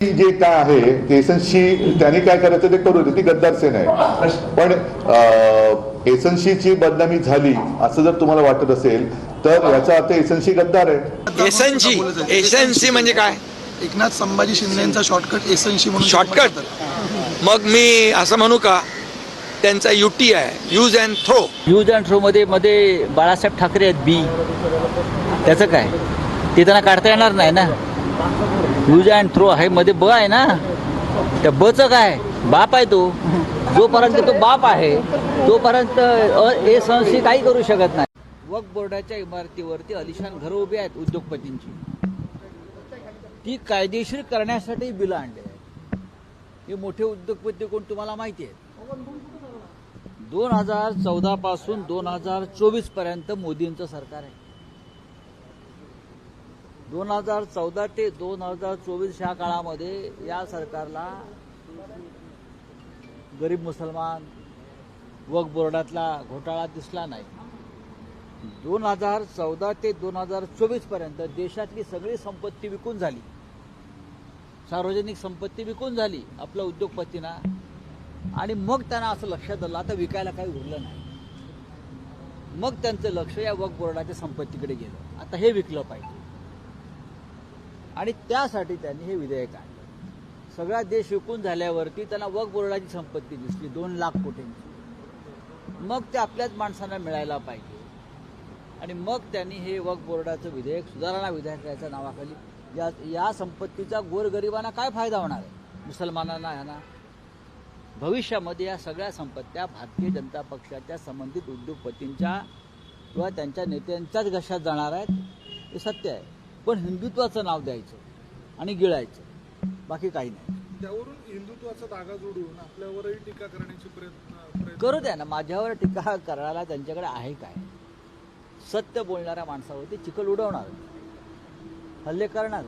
जे काय आहे की एसएनसी त्यांनी काय करायचं ते करू दे ती गद्दार सेना आहे. पण एसएनसीची बदनामी झाली असं जर तुम्हाला वाटत असेल तर याचा अर्थ एसएनसी गद्दार आहे. एसएनसी एसएनसी म्हणजे काय? एकनाथ संभाजी शिंदेचा शॉर्टकट एसएनसी म्हणून शॉर्टकट मग मी असं म्हणू का त्यांचा युटी आहे use and throw use and थ्रोमध्ये मध्ये बाळासाहेब ठाकरे आहेत बी त्याचं काय? ते त्यांना काढता येणार नाही ना? यूज अँड थ्रो आहे मध्ये ब आहे ना? त्या बचं काय? बाप आहे तो. जोपर्यंत तो बाप आहे तोपर्यंत ए संस्थी काही करू शकत नाही. वक्फ बोर्डाच्या इमारतीवरती अलिशान घरं उभी आहेत उद्योगपतींची. ती कायदेशीर करण्यासाठी बिलं आणले हे मोठे उद्योगपती कोण तुम्हाला माहिती आहेत? दोन हजार चौदा पासून दोन हजार चोवीसपर्यंत मोदींचं सरकार आहे. दोन हजार चौदा ते दोन हजार चोवीस ह्या काळामध्ये या सरकारला गरीब मुसलमान वक्फ बोर्डातला घोटाळा दिसला नाही. दोन हजार चौदा ते दोन हजार चोवीसपर्यंत देशातली सगळी संपत्ती विकून झाली. सार्वजनिक संपत्ती विकून झाली आपल्या उद्योगपतींना. आणि मग त्यांना असं लक्षात आलं आता विकायला काही उरलं नाही. मग त्यांचं लक्ष या वक्फ बोर्डाच्या संपत्तीकडे गेलं. आता हे विकलं पाहिजे. आणि त्यासाठी त्यांनी हे विधेयक आणलं सगळा देश विकून झाल्यावरती त्यांना वक बोर्डाची संपत्ती दिसली दोन लाख कोटींची. मग ते आपल्याच माणसांना मिळायला पाहिजे. आणि मग त्यांनी हे वक बोर्डाचं विधेयक सुधारणा विधेयकाच्या नावाखाली या या संपत्तीचा गोरगरिबांना काय फायदा होणार आहे? मुसलमानांना यांना? भविष्यामध्ये या सगळ्या संपत्त्या भारतीय जनता पक्षाच्या संबंधित उद्योगपतींच्या किंवा त्यांच्या नेत्यांच्याच घशात जाणार आहेत? हे सत्य आहे. पण हिंदुत्वाचं नाव द्यायचं आणि गिळायचं. बाकी काही नाही. त्यावरून हिंदुत्वाचा धागा जोडून आपल्यावरही टीका करण्याचे प्रयत्न करू द्या ना माझ्यावर टीका करायला त्यांच्याकडे आहे काय? सत्य बोलणाऱ्या माणसावरती चिखल उडवणार. हल्ले करणार.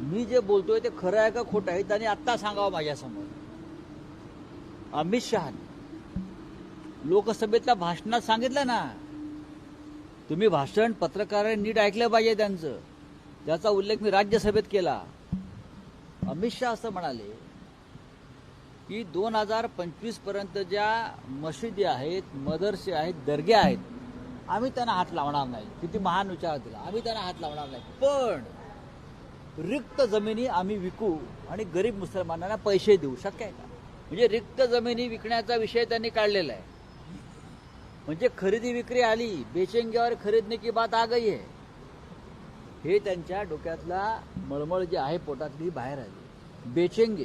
मी जे बोलतोय ते खरं आहे का खोटं आहे त्यांनी आत्ता सांगावं माझ्यासमोर. अमित शहाने. लोकसभेतल्या भाषणात सांगितलं ना तुम्ही भाषण पत्रकारांनी नीट ऐकलं पाहिजे त्यांचं. त्याचा उल्लेख मी राज्यसभेत केला. अमित शहा असं म्हणाले की दोन हजार पंचवीसपर्यंत ज्या मशिदी आहेत मदरसे आहेत दर्गे आहेत आम्ही त्यांना हात लावणार नाही. किती महान विचार दिला. आम्ही त्यांना हात लावणार नाही. पण रिक्त जमिनी आम्ही विकू आणि गरीब मुसलमानांना पैसे देऊ. शक्य आहे का? म्हणजे रिक्त जमिनी विकण्याचा विषय त्यांनी काढलेला आहे. म्हणजे खरेदी विक्री आली बेचेंग्यावर खरीदने की बात आ गई आहे. हे त्यांच्या डोक्यातला मळमळ जी आहे पोटातली बाहेर आली. बेचेंगे.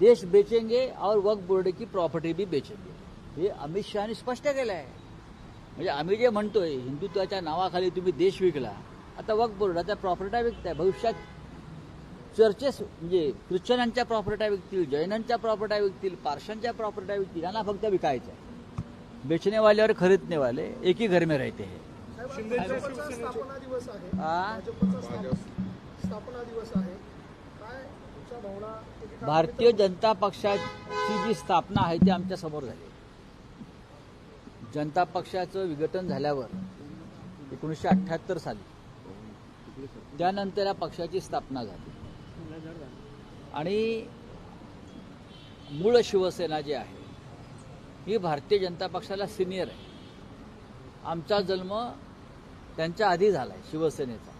देश बेचेंगे और वक्फ बोर्ड की प्रॉपर्टी भी बेचेंगे. हे अमित शहाने स्पष्ट केलं आहे म्हणजे आम्ही जे म्हणतोय हिंदुत्वाच्या नावाखाली तुम्ही देश विकला आता वक्फ बोर्डाच्या प्रॉपर्ट्या विकताय. भविष्यात चर्चेस म्हणजे ख्रिश्चनांच्या प्रॉपर्ट्या विकतील जैनांच्या प्रॉपर्ट्या विकतील पारशांच्या प्रॉपर्ट्या विकतील यांना फक्त विकायचं आहे बेचनेवाल्यावर और खरीदने वाले एक ही घर में रहते हैं. स्थापना दिवस आहे. आ? भाजपचा स्थाप- स्थापना दिवस आहे. काय तुमच्या भावना एकीकडे भारतीय जनता पक्षाची जी स्थापना आहे ती आमच्यासमोर झाली. जनता पक्षाचं विघटन झाल्यावर एकोणीसशे अठ्ठ्याहत्तर साली त्यानंतर या पक्षाची स्थापना झाली. आणि मूळ शिवसेना जी आहे ही भारतीय जनता पक्षाला सिनियर आहे. आमचा जन्म त्यांच्या आधी झाला आहे शिवसेनेचा.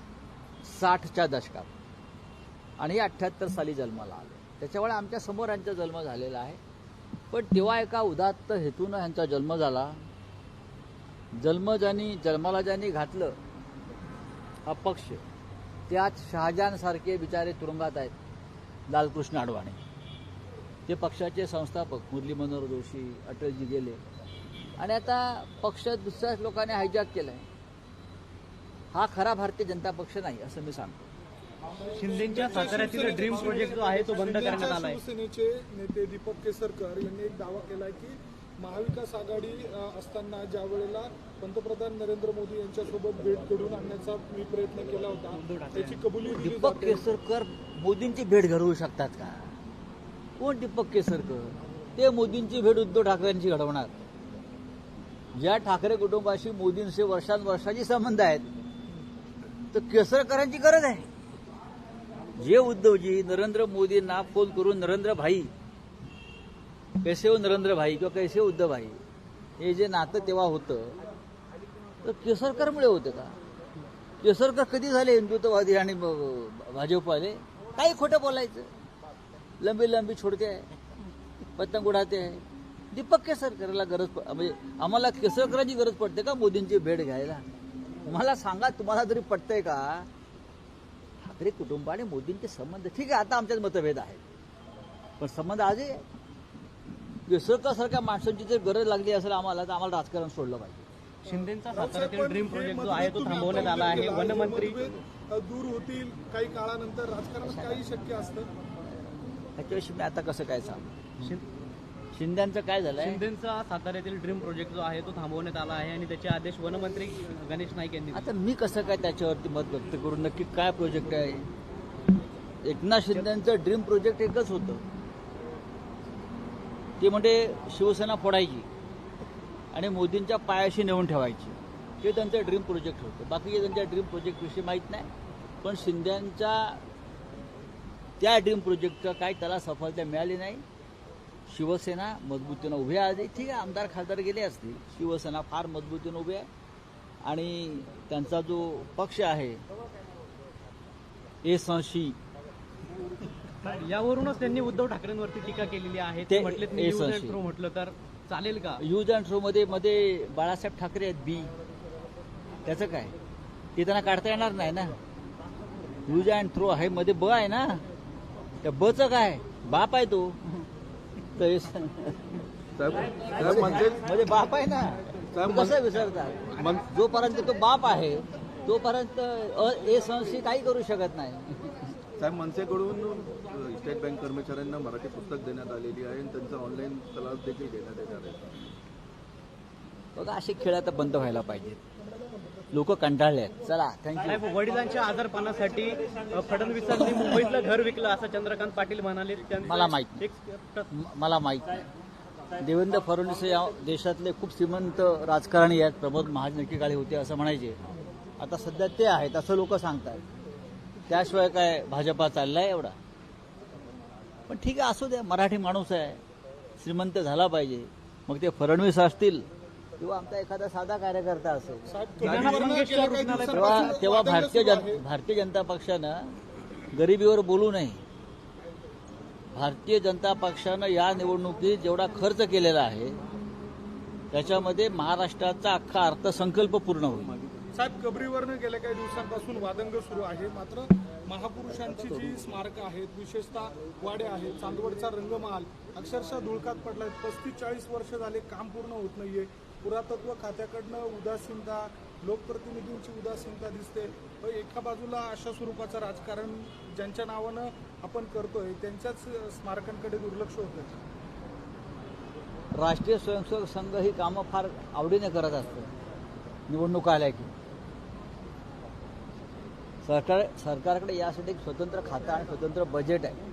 साठच्या दशकात. आणि अठ्ठ्याहत्तर साली जन्माला आले. त्याच्यामुळे आमच्यासमोर यांचा जन्म झालेला आहे. पण तेव्हा एका उदात्त हेतूनं ह्यांचा जन्म झाला. जन्म ज्यांनी जन्माला ज्यांनी घातलं हा पक्ष त्यात शहाजहानसारखे बिचारे तुरुंगात आहेत लालकृष्ण अडवाणी ते पक्षाचे संस्थापक मुरली मनोहर जोशी अटलजी गेले. आणि आता पक्ष दुसऱ्याच लोकांनी हायजॅक केलाय. हा खरा भारतीय जनता पक्ष नाही असं मी सांगतो. शिंदेच्या साताऱ्यातील ड्रीम प्रोजेक्ट जो आहे तो बंद करण्यात आलाय. शिवसेनेचे नेते दीपक केसरकर यांनी एक दावा केलाय की महाविकास आघाडी असताना ज्या वेळेला पंतप्रधान नरेंद्र मोदी यांच्यासोबत भेट घडवून आणण्याचा मी प्रयत्न केला होता त्याची कबुली दीपक केसरकर मोदींची भेट घडवू शकतात का? कोण दीपक केसरकर? ते मोदींची भेट उद्धव ठाकरेंची घडवणार. ज्या ठाकरे कुटुंबाशी मोदींशी वर्षानुवर्षाची संबंध आहेत तर केसरकरांची गरज आहे. जे उद्धवजी नरेंद्र मोदींना फोन करून नरेंद्र भाई कैसे हो नरेंद्र भाई किंवा कैसे हो उद्धव भाई हे जे नातं तेव्हा होतं तर केसरकरमुळे होतं का? केसरकर कधी झाले हिंदुत्ववादी आणि भाजपवाले? काही खोटं बोलायचं. लंबी लंबी छोडते आहे पतंग उडाते आहे. दीपक केसरकरला गरज प- म्हणजे आम्हाला केसरकरांची गरज पडते का मोदींची भेट घ्यायला? मला सांगा तुम्हाला तरी पटतंय का? ठाकरे कुटुंब आणि मोदींचे संबंध ठीक आहे आता आमच्यात मतभेद आहेत. पण संबंध आजही सारख्या माणसांची जर गरज लागली असेल आम्हाला तर आम्हाला राजकारण सोडलं पाहिजे. शिंदेचा साताऱ्यातील ड्रीम प्रोजेक्ट जो आहे तो थांबवण्यात आला आहे. वनमंत्री दूर होतील काही काळानंतर राजकारणात काही शक्य असतं. त्याच्याविषयी मी आता कसं काय सांगू? शिंद्यांचं काय झालंय? शिंदेचा साताऱ्यातील ड्रीम प्रोजेक्ट जो आहे तो थांबवण्यात आला आहे आणि त्याचे आदेश वनमंत्री गणेश नाईक यांनी दिले. आता मी कसं काय त्याच्यावरती मत व्यक्त करू? नक्की काय प्रोजेक्ट आहे? एकनाथ शिंदेचं ड्रीम प्रोजेक्ट एकच होतं. ते म्हणजे शिवसेना फोडायची आणि मोदींच्या पायाशी नेऊन ठेवायची. हे त्यांचं ड्रीम प्रोजेक्ट होतं. बाकीचे त्यांच्या ड्रीम प्रोजेक्टविषयी माहीत नाही. पण शिंद्यांच्या त्या ड्रीम प्रोजेक्टचं काय त्याला सफलता मिळाली नाही. शिवसेना मजबूतीनं उभी आहे. आधी ठीक आहे आमदार खासदार गेले असतील शिवसेना फार मजबूतीनं उभी आहे. आणि त्यांचा जो पक्ष आहे ए संशी यावरूनच त्यांनी उद्धव ठाकरेंवरती टीका केलेली आहे. ते म्हटले. थ्रो म्हटलं तर चालेल का? यूज अँड थ्रो मध्ये मध्ये बाळासाहेब ठाकरे आहेत बी. त्याचं काय? ते त्यांना काढता येणार नाही ना. यूज अँड थ्रो आहे मध्ये ब आहे ना. त्या बचं काय? बाप आहे तो. तर स- मध्ये बाप आहे ना. कसं विसरतात जोपर्यंत तो बाप आहे तोपर्यंत ए संशी काही करू शकत नाही. साहेब मनसेकडून स्टेट बँक कर्मचाऱ्यांना मराठी पुस्तक देण्यात आलेली आहे आणि त्यांचा ऑनलाईन क्लास देखील घेण्यात येणार आहे. बघा असे खेळ आता बंद व्हायला पाहिजेत. लोक कंटाळले आहेत. चला थँक्यू साहेब वडिलांच्या आजारपणासाठी अ, फडणवीसांनी मुंबईतलं घर विकलं असं चंद्रकांत पाटील म्हणाले. त्यांचं मला माहीत. एक म- मला माहीत नाही. देवेंद्र फडणवीस या देशातले खूप श्रीमंत राजकारणी आहेत. प्रमोद महाजन एकेकाळी होते असं म्हणायचे. आता सध्या ते आहेत असं लोक सांगतात त्याशिवाय काय भाजपा चाललाय एवढा? पण ठीक आहे असू द्या. मराठी माणूस आहे. श्रीमंत झाला पाहिजे. मग ते फडणवीस असतील. किंवा आमचा एखादा साधा कार्यकर्ता असेल तेव्हा तेव्हा भारतीय जन भारतीय जनता पक्षानं गरिबीवर बोलू नये. भारतीय जनता पक्षानं या निवडणुकीत जेवढा खर्च केलेला आहे त्याच्यामध्ये महाराष्ट्राचा अख्खा अर्थसंकल्प पूर्ण होईल. साहेब कबरीवरनं गेल्या काही दिवसांपासून वादंग सुरू आहे. मात्र महापुरुषांची जी स्मारकं आहेत विशेषतः वाडे आहेत चांदवडचा रंगमहाल अक्षरशः धुळकात पडलाय पस्तीस चाळीस वर्ष झाले काम पूर्ण होत नाहीये. पुरातत्व खात्याकडनं उदासीनता लोकप्रतिनिधींची उदासीनता दिसते. व एका बाजूला अशा स्वरूपाचं राजकारण ज्यांच्या नावानं आपण करतोय त्यांच्याच स्मारकांकडे दुर्लक्ष होतं. राष्ट्रीय स्वयंसेवक संघ ही कामं फार आवडीने करत असतं. निवडणूक आल्या की. सरकार सरकारकडे यासाठी एक स्वतंत्र खातं आणि स्वतंत्र बजेट आहे.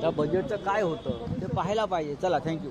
त्या बजेटचं काय होतं ते पाहायला पाहिजे. चला थँक्यू